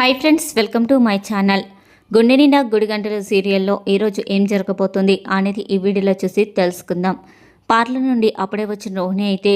Hi friends welcome to my channel గుండె నిండా గుడిగంటల సీరియల్లో ఈరోజు ఏం జరగబోతుంది అనేది ఈ వీడియోలో చూసి తెలుసుకుందాం. పార్లర్ నుండి అప్పుడే వచ్చిన రోహిణి అయితే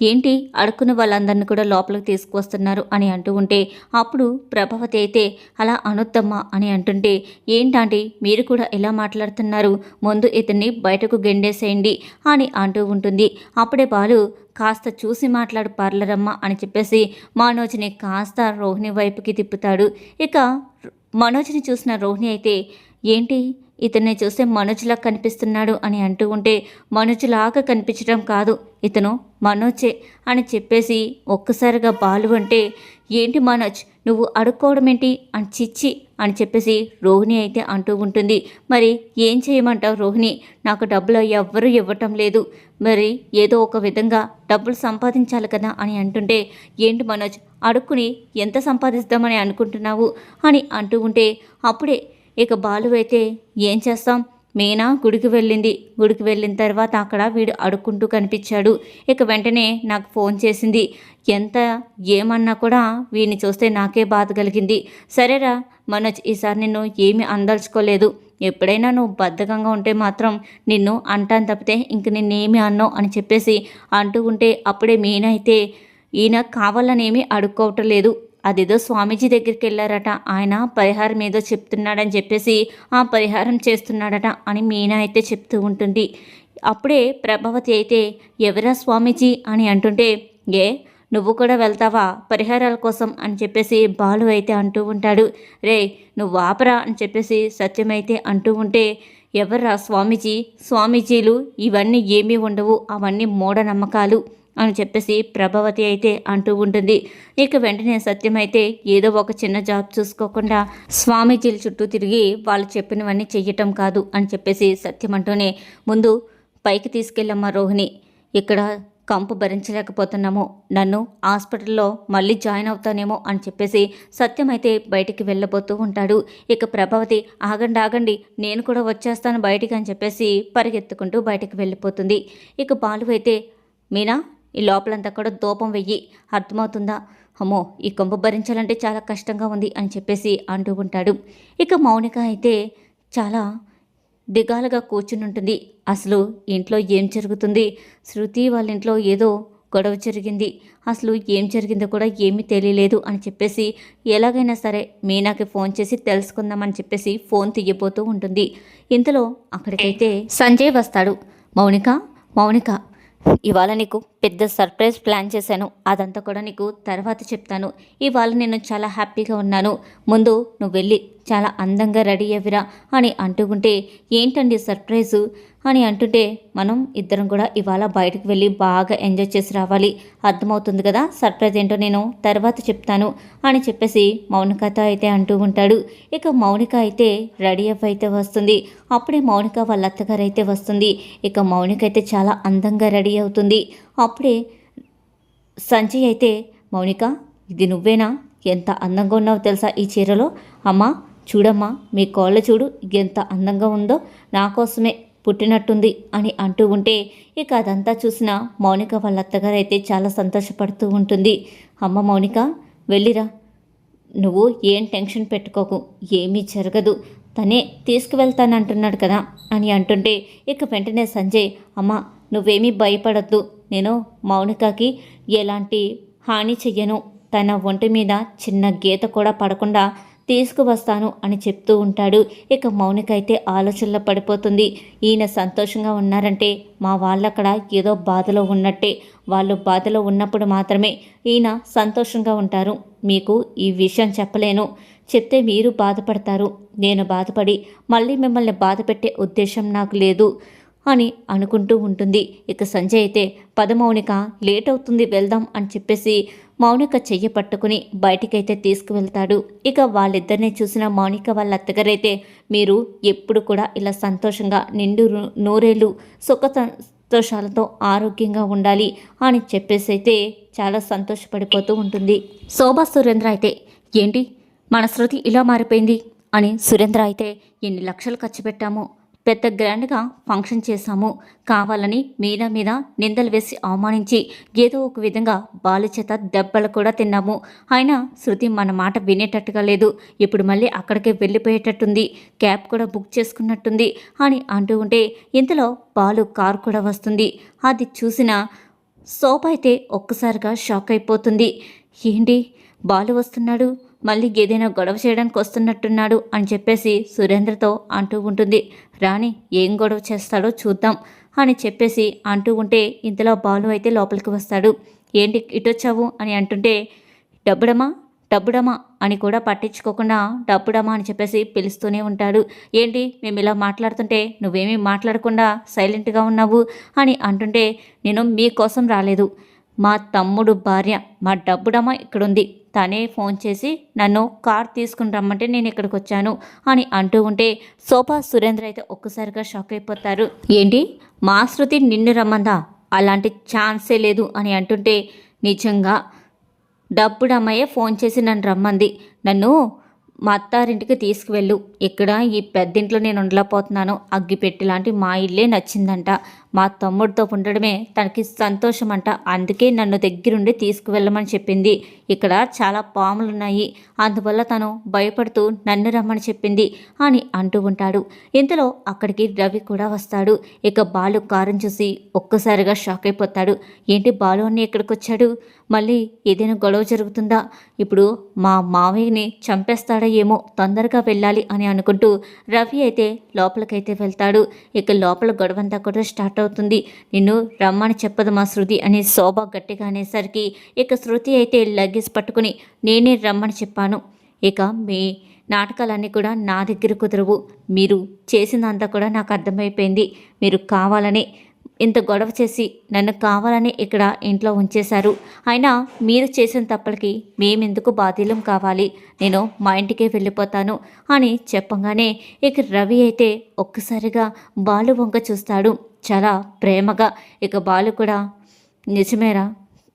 ఏంటి అడుక్కున్న వాళ్ళందరినీ కూడా లోపలికి తీసుకువస్తున్నారు అని అంటూ ఉంటే అప్పుడు ప్రభావతి అయితే అలా అనొద్దమ్మా అని అంటుంటే ఏంటంటే మీరు కూడా ఎలా మాట్లాడుతున్నారు? ముందు ఇతన్ని బయటకు గెండేసేయండి అని అంటూ ఉంటుంది. అప్పుడే బాలు కాస్త చూసి మాట్లాడు పార్లరమ్మ అని చెప్పేసి మనోజ్ని కాస్త రోహిణి వైపుకి తిప్పుతాడు. ఇక మనోజ్ని చూసిన రోహిణి అయితే ఏంటి ఇతన్ని చూస్తే మనోజ్లా కనిపిస్తున్నాడు అని అంటూ ఉంటే మనోజ్లాగా కనిపించడం కాదు. ఇతను మనోజే అని చెప్పేసి ఒక్కసారిగా బాలు అంటే ఏంటి మనోజ్ నువ్వు అడుక్కోవడం ఏంటి అని చిచ్చి అని చెప్పేసి రోహిణి అయితే అంటూ ఉంటుంది. మరి ఏం చేయమంటావు రోహిణి? నాకు డబ్బులు ఎవ్వరూ ఇవ్వటం లేదు. మరి ఏదో ఒక విధంగా డబ్బులు సంపాదించాలి కదా అని అంటుంటే ఏంటి మనోజ్ అడుక్కుని ఎంత సంపాదిస్తామని అనుకుంటున్నావు? అని అంటూ ఉంటే అప్పుడే ఇక బాలు అయితే ఏం చేస్తాం? మీనా గుడికి వెళ్ళింది. గుడికి వెళ్ళిన తర్వాత అక్కడ వీడు అడుక్కుంటూ కనిపించాడు. ఇక వెంటనే నాకు ఫోన్ చేసింది. ఎంత ఏమన్నా కూడా వీడిని చూస్తే నాకే బాధ కలిగింది. సరేరా మనోజ్ ఈసారి నిన్ను ఏమీ అందలుచుకోలేదు. ఎప్పుడైనా నువ్వు బద్ధకంగా ఉంటే మాత్రం నిన్ను అంటాను తప్పితే ఇంక నిన్నేమి అన్నావు అని చెప్పేసి అంటూ ఉంటే అప్పుడే మీనా అయితే ఈయన కావాలనేమీ అడుక్కోవటం లేదు. అదేదో స్వామీజీ దగ్గరికి వెళ్ళారట ఆయన పరిహారం ఏదో చెప్తున్నాడని చెప్పేసి ఆ పరిహారం చేస్తున్నాడట అని మీనా అయితే చెప్తూ ఉంటుంది. అప్పుడే ప్రభావతి అయితే ఎవరా స్వామీజీ? అని అంటుంటే ఏ నువ్వు కూడా వెళ్తావా పరిహారాల కోసం? అని చెప్పేసి బాలు అయితే అంటూ ఉంటాడు. రే నువ్వు ఆపరా? అని చెప్పేసి సత్యమైతే అంటూ ఉంటే ఎవర్రా స్వామీజీ? స్వామీజీలు ఇవన్నీ ఏమీ ఉండవు. అవన్నీ మూఢనమ్మకాలు. అని చెప్పేసి ప్రభావతి అయితే అంటూ ఉంటుంది. ఇక వెంటనే సత్యం అయితే ఏదో ఒక చిన్న జాబ్ చూసుకోకుండా స్వామీజీల చుట్టూ తిరిగి వాళ్ళు చెప్పినవన్నీ చెయ్యటం కాదు అని చెప్పేసి సత్యం అంటూనే ముందు పైకి తీసుకెళ్ళమ్మా రోహిణి. ఇక్కడ కంపు భరించలేకపోతున్నాము. నన్ను హాస్పిటల్లో మళ్ళీ జాయిన్ అవుతానేమో అని చెప్పేసి సత్యం అయితే బయటికి వెళ్ళబోతూ ఉంటాడు. ఇక ప్రభావతి ఆగండి ఆగండి నేను కూడా వచ్చేస్తాను బయటికి అని చెప్పేసి పరిగెత్తుకుంటూ బయటికి వెళ్ళిపోతుంది. ఇక బాలు అయితే మీనా ఈ లోపలంతా కూడా దూపం వెయ్యి. అర్థమవుతుందా? అమ్మో ఈ కొంప భరించాలంటే చాలా కష్టంగా ఉంది అని చెప్పేసి అంటూ ఉంటాడు. ఇక మౌనిక అయితే చాలా దిగాలుగా కూర్చుని ఉంటుంది అసలు ఇంట్లో ఏం జరుగుతుంది? శృతి వాళ్ళ ఇంట్లో ఏదో గొడవ జరిగింది. అసలు ఏం జరిగిందో కూడా ఏమీ తెలియలేదు అని చెప్పేసి ఎలాగైనా సరే మీనాకి ఫోన్ చేసి తెలుసుకుందామని చెప్పేసి ఫోన్ తీయబోతూ ఉంటుంది. ఇంతలో అక్కడికైతే సంజయ్ వస్తాడు. మౌనిక మౌనిక ఇవాళ నీకు పెద్ద సర్ప్రైజ్ ప్లాన్ చేశాను. అదంతా కూడా నీకు తర్వాత చెప్తాను. ఇవాళ నేను చాలా హ్యాపీగా ఉన్నాను. ముందు నువ్వు వెళ్ళి చాలా అందంగా రెడీ అవ్విరా అని అంటూ ఉంటే ఏంటండి సర్ప్రైజు? అని అంటుంటే మనం ఇద్దరం కూడా ఇవాళ బయటకు వెళ్ళి బాగా ఎంజాయ్ చేసి రావాలి. అర్థమవుతుంది కదా సర్ప్రైజ్ ఏంటో నేను తర్వాత చెప్తాను. అని చెప్పేసి మౌనికతో అయితే అంటూ ఉంటాడు. ఇక మౌనిక అయితే రెడీ అప్ అయితే వస్తుంది. అప్పుడే మౌనిక వాళ్ళ అత్తగారు అయితే వస్తుంది. ఇక మౌనిక అయితే చాలా అందంగా రెడీ అవుతుంది. అప్పుడే సంజయ్ అయితే మౌనిక ఇది నువ్వేనా? ఎంత అందంగా ఉన్నావో తెలుసా ఈ చీరలో? అమ్మా చూడమ్మా మీ కోళ్ళ చూడు ఎంత అందంగా ఉందో నా కోసమే పుట్టినట్టుంది అని అంటూ ఉంటే ఇక అదంతా చూసిన మౌనిక వాళ్ళ అత్తగారు అయితే చాలా సంతోషపడుతూ ఉంటుంది. అమ్మ మౌనిక వెళ్ళిరా. నువ్వు ఏం టెన్షన్ పెట్టుకోకు ఏమీ జరగదు. తనే తీసుకువెళ్తానంటున్నాడు కదా అని అంటుంటే ఇక వెంటనే సంజయ్ అమ్మ నువ్వేమీ భయపడద్దు. నేను మౌనికకి ఎలాంటి హాని చెయ్యను. తన ఒంటి మీద చిన్న గీత కూడా పడకుండా తీసుకువస్తాను అని చెప్తూ ఉంటాడు. ఇక మౌనిక అయితే ఆలోచనలో పడిపోతుంది. ఈయన సంతోషంగా ఉన్నారంటే మా వాళ్ళక్కడ ఏదో బాధలో ఉన్నట్టే. వాళ్ళు బాధలో ఉన్నప్పుడు మాత్రమే ఈయన సంతోషంగా ఉంటారు. మీకు ఈ విషయం చెప్పలేను. చెప్తే మీరు బాధపడతారు. నేను బాధపడి మళ్ళీ మిమ్మల్ని బాధపెట్టే ఉద్దేశం నాకు లేదు. అని అనుకుంటూ ఉంటుంది. ఇక సంజయ్ అయితే పదమౌనిక లేట్ అవుతుంది వెళ్దాం అని చెప్పేసి మౌనిక చెయ్యి పట్టుకుని బయటికైతే తీసుకువెళ్తాడు. ఇక వాళ్ళిద్దరిని చూసిన మౌనిక వాళ్ళ అత్తగారైతే మీరు ఎప్పుడు కూడా ఇలా సంతోషంగా నిండు నూరేళ్ళు సుఖ సంతోషాలతో ఆరోగ్యంగా ఉండాలి అని చెప్పేసి అయితే చాలా సంతోషపడిపోతూ ఉంటుంది. శోభా సురేంద్ర అయితే ఏంటి? మన శృతి ఇలా మారిపోయింది అని సురేంద్ర అయితే ఎన్ని లక్షలు ఖర్చు పెట్టామో పెద్ద గ్రాండ్గా ఫంక్షన్ చేశాము. కావాలని మీద మీద నిందలు వేసి అవమానించి ఏదో ఒక విధంగా బాలు చేత దెబ్బలు కూడా తిన్నాము. అయినా శృతి మన మాట వినేటట్టుగా లేదు. ఇప్పుడు మళ్ళీ అక్కడికే వెళ్ళిపోయేటట్టుంది. క్యాబ్ కూడా బుక్ చేసుకున్నట్టుంది అని అంటూ ఉంటే ఇంతలో బాలు కారు కూడా వస్తుంది. అది చూసిన శోభ అయితే ఒక్కసారిగా షాక్ అయిపోతుంది. ఏంటి? బాలు వస్తున్నాడు? మళ్ళీ ఏదైనా గొడవ చేయడానికి వస్తున్నట్టున్నాడు అని చెప్పేసి సురేంద్రతో అంటూ ఉంటుంది. రాణి ఏం గొడవ చేస్తాడో చూద్దాం అని చెప్పేసి అంటూ ఉంటే ఇంతలో బాలు అయితే లోపలికి వస్తాడు. ఏంటి ఇటొచ్చావు అని అంటుంటే డబ్బుడమా డబ్బుడమా అని కూడా పట్టించుకోకుండా డబ్బుడమా అని చెప్పేసి పిలుస్తూనే ఉంటాడు. ఏంటి? మేము ఇలా మాట్లాడుతుంటే నువ్వేమీ మాట్లాడకుండా సైలెంట్గా ఉన్నావు? అని అంటుంటే నేను మీకోసం రాలేదు. మా తమ్ముడు భార్య మా డబ్బుడమ్మ ఇక్కడుంది. తనే ఫోన్ చేసి నన్ను కార్ తీసుకుని రమ్మంటే నేను ఇక్కడికి వచ్చాను అని అంటూ ఉంటే సోఫా సురేంద్ర అయితే ఒక్కసారిగా షాక్ అయిపోతారు. ఏంటి? మా శృతి నిన్ను రమ్మందా? అలాంటి ఛాన్సే లేదు అని అంటుంటే నిజంగా డబ్బుడమ్మయ్యే ఫోన్ చేసి నన్ను రమ్మంది. నన్ను మా అత్తారింటికి తీసుకువెళ్ళు. ఇక్కడ ఈ పెద్దింట్లో నేను ఉండలేకపోతున్నాను. అగ్గిపెట్టి లాంటి మా ఇల్లే నచ్చిందంట మా తమ్ముడితో ఉండడమే తనకి సంతోషం అంట అందుకే నన్ను దగ్గరుండి తీసుకువెళ్ళమని చెప్పింది. ఇక్కడ చాలా పాములు ఉన్నాయి అందువల్ల తను భయపడుతూ నన్ను రమ్మని చెప్పింది అని అంటూ ఉంటాడు. ఇంతలో అక్కడికి రవి కూడా వస్తాడు. ఇక బాలు కారం చూసి ఒక్కసారిగా షాక్ అయిపోతాడు. ఏంటి బాలు అన్ని ఎక్కడికి వచ్చాడు మళ్ళీ ఏదైనా గొడవ జరుగుతుందా? ఇప్పుడు మా మావయ్యని చంపేస్తాడా ఏమో తొందరగా వెళ్ళాలి అని అనుకుంటూ రవి అయితే లోపలికైతే వెళ్తాడు. ఇక లోపల గొడవంతా కూడా స్టార్ట్ అవుతుంది అవుతుంది. నిన్ను రమ్మని చెప్పదు మా శృతి అని శోభ గట్టిగా అనేసరికి ఇక శృతి అయితే లగేజ్ పట్టుకుని నేనే రమ్మని చెప్పాను. ఇక మీ నాటకాలన్నీ కూడా నా దగ్గర కుదరవు. మీరు చేసిందంతా కూడా నాకు అర్థమైపోయింది. మీరు కావాలని ఇంత గొడవ చేసి నన్ను కావాలని ఇక్కడ ఇంట్లో ఉంచేశారు. అయినా మీరు చేసిన తప్పులకి మేమెందుకు బాధ్యులం కావాలి? నేను మా ఇంటికే వెళ్ళిపోతాను అని చెప్పగానే ఇక రవి అయితే ఒక్కసారిగా బాలు వంక చూస్తాడు. చాలా ప్రేమగా ఇక బాలు కూడా నిజమేరా?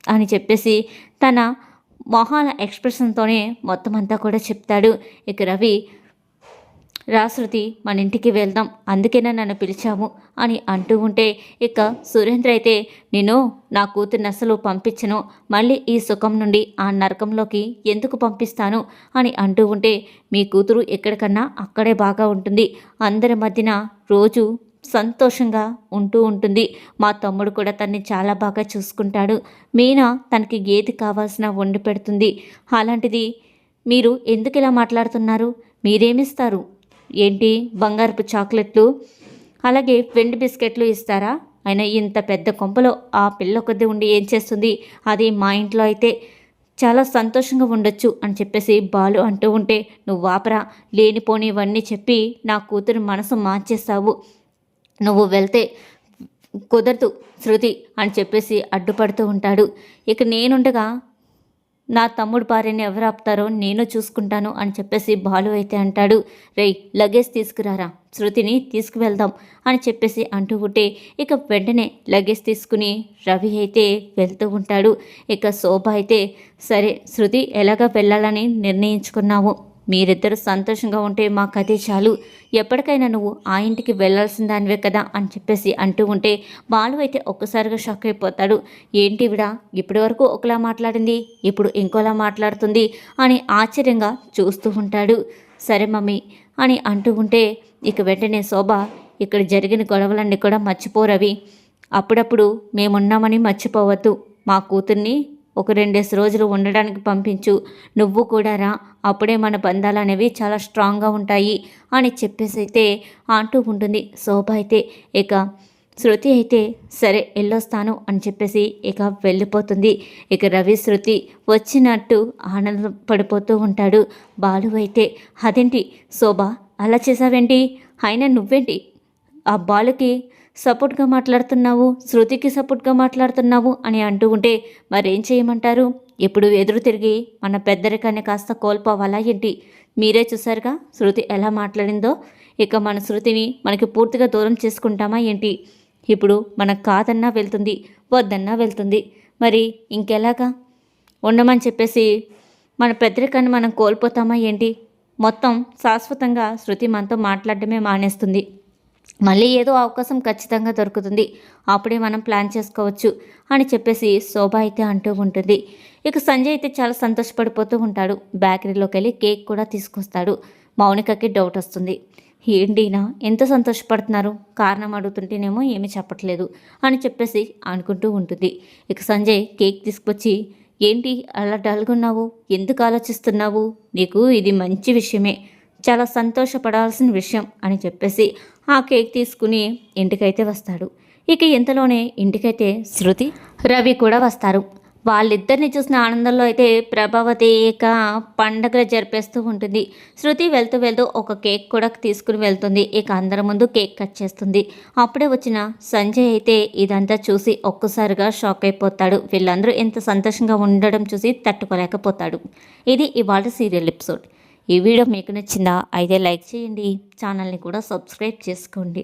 అని చెప్పేసి తన మొహాల ఎక్స్ప్రెషన్తోనే మొత్తం అంతా కూడా చెప్తాడు. ఇక రవి రాశృతి మన ఇంటికి వెళ్దాం అందుకేనే నన్ను పిలిచాము అని అంటూ ఉంటే ఇక సురేంద్ర అయితే నేను నా కూతురు అసలు పంపించను మళ్ళీ ఈ సుఖం నుండి ఆ నరకంలోకి ఎందుకు పంపిస్తాను? అని అంటూ ఉంటే మీ కూతురు ఎక్కడికన్నా అక్కడే బాగా ఉంటుంది. అందరి మధ్యన రోజు సంతోషంగా ఉంటూ ఉంటుంది. మా తమ్ముడు కూడా తన్ని చాలా బాగా చూసుకుంటాడు. మీనా తనకి ఏది కావాల్సిన వండి పెడుతుంది. అలాంటిది మీరు ఎందుకు ఇలా మాట్లాడుతున్నారు? మీరేమిస్తారు? ఏంటి? బంగారపు చాక్లెట్లు? అలాగే వెండి బిస్కెట్లు ఇస్తారా? అయినా ఇంత పెద్ద కొంపలో ఆ పిల్ల కొద్ది ఉండి ఏం చేస్తుంది? అది మా ఇంట్లో అయితే చాలా సంతోషంగా ఉండొచ్చు అని చెప్పేసి బాలు అంటూ ఉంటే నువ్వు వాపరా లేనిపోనివన్నీ చెప్పి నా కూతురు మనసు మార్చేస్తావు. నువ్వు వెళ్తే కుదరదు శృతి అని చెప్పేసి అడ్డుపడుతూ ఉంటాడు. ఇక నేనుండగా నా తమ్ముడు భార్యని ఎవరు ఆపుతారో నేను చూసుకుంటాను అని చెప్పేసి బాలు అయితే అంటాడు. రేయ్ లగేజ్ తీసుకురారా? శృతిని తీసుకువెళ్దాం అని చెప్పేసి అంటూ ఉంటే ఇక వెంటనే లగేజ్ తీసుకుని రవి అయితే వెళ్తూ ఉంటాడు. ఇక శోభ అయితే సరే శృతి ఎలాగ వెళ్ళాలని నిర్ణయించుకున్నావు? మీరిద్దరు సంతోషంగా ఉంటే మాకు అదే చాలు. ఎప్పటికైనా నువ్వు ఆ ఇంటికి వెళ్ళాల్సిందానివే కదా అని చెప్పేసి అంటూ ఉంటే బాలు అయితే ఒక్కసారిగా షాక్ అయిపోతాడు. ఏంటి విడా ఇప్పటి వరకు ఒకలా మాట్లాడింది ఇప్పుడు ఇంకోలా మాట్లాడుతుంది అని ఆశ్చర్యంగా చూస్తూ ఉంటాడు. సరే మమ్మీ అని అంటూ ఉంటే ఇక వెంటనే శోభ ఇక్కడ జరిగిన గొడవలన్నీ కూడా మర్చిపోరవి అప్పుడప్పుడు మేమున్నామని మర్చిపోవద్దు. మా కూతుర్ని ఒక రెండేసి రోజులు ఉండడానికి పంపించు. నువ్వు కూడా రా. అప్పుడే మన బంధాలు అనేవి చాలా స్ట్రాంగ్గా ఉంటాయి అని చెప్పేసి అయితే అంటూ ఉంటుంది. శోభ అయితే ఇక శృతి అయితే సరే వెళ్ళొస్తాను అని చెప్పేసి ఇక వెళ్ళిపోతుంది. ఇక రవి శృతి వచ్చినట్టు ఆనందపడిపోతూ ఉంటాడు. బాలు అయితే అదేంటి శోభ అలా చేసావేంటి? అయినా నువ్వేంటి? ఆ బాలుకి సపోర్ట్గా మాట్లాడుతున్నావు శృతికి సపోర్ట్గా మాట్లాడుతున్నావు అని అంటూ ఉంటే మరేం చేయమంటారు? ఎప్పుడు ఎదురు తిరిగి మన పెద్దరికాన్ని కాస్త కోల్పోవాలా ఏంటి? మీరే చూసారుగా శృతి ఎలా మాట్లాడిందో? ఇక మన శృతిని మనకి పూర్తిగా దూరం చేసుకుంటామా ఏంటి? ఇప్పుడు మనకు కాదన్నా వెళ్తుంది వద్దన్నా వెళ్తుంది. మరి ఇంకెలాగా? ఉండమని చెప్పేసి మన పెద్దరికాన్ని మనం కోల్పోతామా ఏంటి? మొత్తం శాశ్వతంగా శృతి మనతో మాట్లాడటమే మానేస్తుంది. మళ్ళీ ఏదో అవకాశం ఖచ్చితంగా దొరుకుతుంది. అప్పుడే మనం ప్లాన్ చేసుకోవచ్చు అని చెప్పేసి శోభ అయితే అంటూ ఉంటుంది. ఇక సంజయ్ అయితే చాలా సంతోషపడిపోతూ ఉంటాడు. బేకరీలోకి వెళ్ళి కేక్ కూడా తీసుకొస్తాడు. మౌనికకి డౌట్ వస్తుంది. ఏంటినా ఎంత సంతోషపడుతున్నారు? కారణం అడుగుతుంటేనేమో ఏమీ చెప్పట్లేదు అని చెప్పేసి అనుకుంటూ ఉంటుంది. ఇక సంజయ్ కేక్ తీసుకొచ్చి ఏంటి? అలా డల్గా ఉన్నావు ఎందుకు ఆలోచిస్తున్నావు? నీకు ఇది మంచి విషయమే. చాలా సంతోషపడాల్సిన విషయం అని చెప్పేసి ఆ కేక్ తీసుకుని ఇంటికైతే వస్తాడు. ఇక ఇంతలోనే ఇంటికైతే శృతి రవి కూడా వస్తారు. వాళ్ళిద్దరిని చూసిన ఆనందంలో అయితే ప్రభావతి ఇక పండగలు జరిపేస్తూ ఉంటుంది. శృతి వెళ్తూ వెళ్తూ ఒక కేక్ కూడా తీసుకుని వెళ్తుంది. ఇక అందరి ముందు కేక్ కట్ చేస్తుంది. అప్పుడే వచ్చిన సంజయ్ అయితే ఇదంతా చూసి ఒక్కసారిగా షాక్ అయిపోతాడు. వీళ్ళందరూ ఎంత సంతోషంగా ఉండడం చూసి తట్టుకోలేకపోతాడు. ఇది ఇవాళ సీరియల్ ఎపిసోడ్. ఈ వీడియో మీకు నచ్చిందా అయితే లైక్ చేయండి. ఛానల్ని కూడా సబ్స్క్రైబ్ చేసుకోండి.